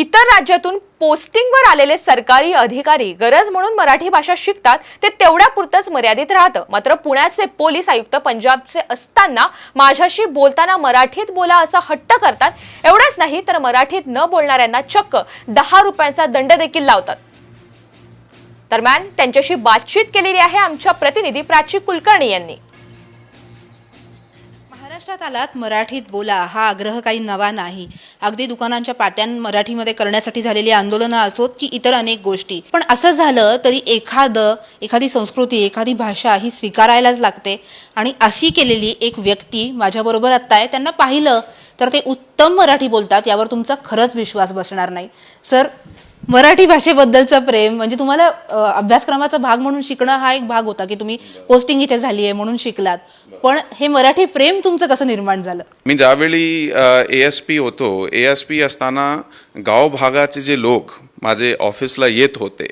इतर राज्यातून पोस्टिंगवर आलेले सरकारी अधिकारी गरज म्हणून मराठी भाषा शिकतात ते तेवढ्यापुरतंच मर्यादित राहतं. मात्र पुण्याचे पोलीस आयुक्त पंजाबचे असताना माझ्याशी बोलताना मराठीत बोला असा हट्ट करतात. एवढंच नाही तर मराठीत न बोलणाऱ्यांना चक्क दहा रुपयांचा दंड देखील लावतात. दरम्यान त्यांच्याशी बातचीत केलेली आहे आमच्या प्रतिनिधी प्राची कुलकर्णी यांनी. महाराष्ट्रात आलात मराठीत बोला हा आग्रह काही नवा नाही. अगदी दुकानांच्या पाट्यां मराठीमध्ये करण्यासाठी झालेली आंदोलनं असोत की इतर अनेक गोष्टी. पण असं झालं तरी एखादं एखादी संस्कृती एखादी भाषा ही स्वीकारायलाच लागते. आणि अशी केलेली एक व्यक्ती माझ्याबरोबर आत्ता आहे त्यांना पाहिलं तर ते उत्तम मराठी बोलतात यावर तुमचा खरंच विश्वास बसणार नाही. सर मराठी भाषेबद्दलचं प्रेम म्हणजे तुम्हाला अ, अभ्यासक्रमाचा भाग म्हणून शिकणं हा एक भाग होता की तुम्ही पोस्टिंग इथे झाली आहे म्हणून शिकलात. पण हे मराठी प्रेम तुमचं कसं निर्माण झालं? मी ज्यावेळी ए एस पी होतो ए एस पी असताना गाव भागाचे जे लोक माझे ऑफिसला येत होते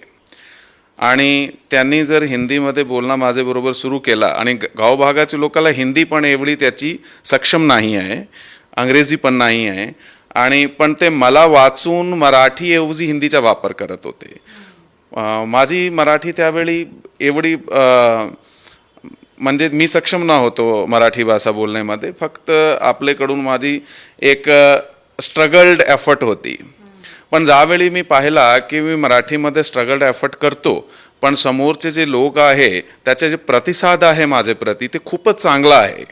आणि त्यांनी जर हिंदीमध्ये बोलणं माझ्याबरोबर सुरू केला आणि ग- गाव भागाच्या लोकांना हिंदी पण एवढी त्याची सक्षम नाही आहे अंग्रेजी पण नाही आहे आणि पण ते मला वाचून मराठीऐवजी हिंदीचा वापर करत होते. माझी मराठी त्यावेळी एवढी म्हणजे मी सक्षम न होतो मराठी भाषा बोलण्यामध्ये फक्त आपल्याकडून माझी एक स्ट्रगल्ड एफर्ट होती. पण ज्यावेळी मी पाहिला की मी मराठीमध्ये स्ट्रगल्ड एफर्ट करतो पण समोरचे जे लोक आहे त्याचे जे प्रतिसाद आहे माझे प्रती ते खूपच चांगला आहे.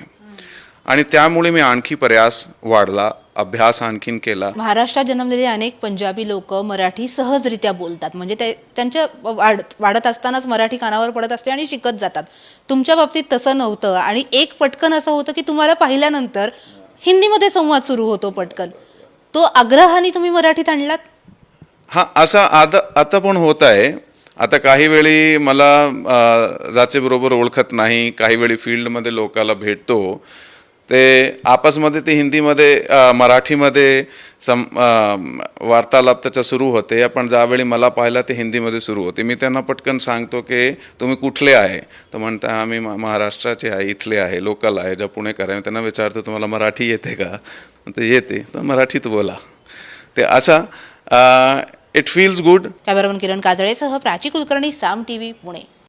आणि त्यामुळे मी आणखी प्रयास वाढला अभ्यास आणखीन केला. महाराष्ट्रात जन्मलेले अनेक पंजाबी लोक मराठी सहजरित्या बोलतात. म्हणजे ते त्यांच्या वाढ वाढत असतानाच मराठी कानावर पडत असते आणि शिकत जातात. तुमच्या बाबतीत तसं नव्हतं आणि एक पटकन असं होतं की तुम्हाला पाहिल्यानंतर हिंदीमध्ये संवाद सुरू होतो पटकन. तो आग्रहाने तुम्ही मराठीत आणलात? हा असा आता आता पण होत आहे. आता काही वेळी मला अ, ज्याच्याबरोबर ओळखत नाही. काही वेळी फील्डमध्ये लोकाला भेटतो. ते आपसमध्ये ते हिंदीमध्ये मराठीमध्ये सम वार्तालाप त्याचा सुरू होते. पण ज्यावेळी मला पाहिलं ते हिंदीमध्ये सुरू होते. मी त्यांना पटकन सांगतो की तुम्ही कुठले आहे? तर म्हणता आम्ही म- महाराष्ट्राचे आहे इथले आहे लोकल आहे ज्या पुणेकर आहे. त्यांना विचारतो तुम्हाला मराठी येते का? ते येते. तर मराठीत बोला. ते असा it feels good cameraman Kiran काजळेसह Prachi Kulkarni Saam T V Pune.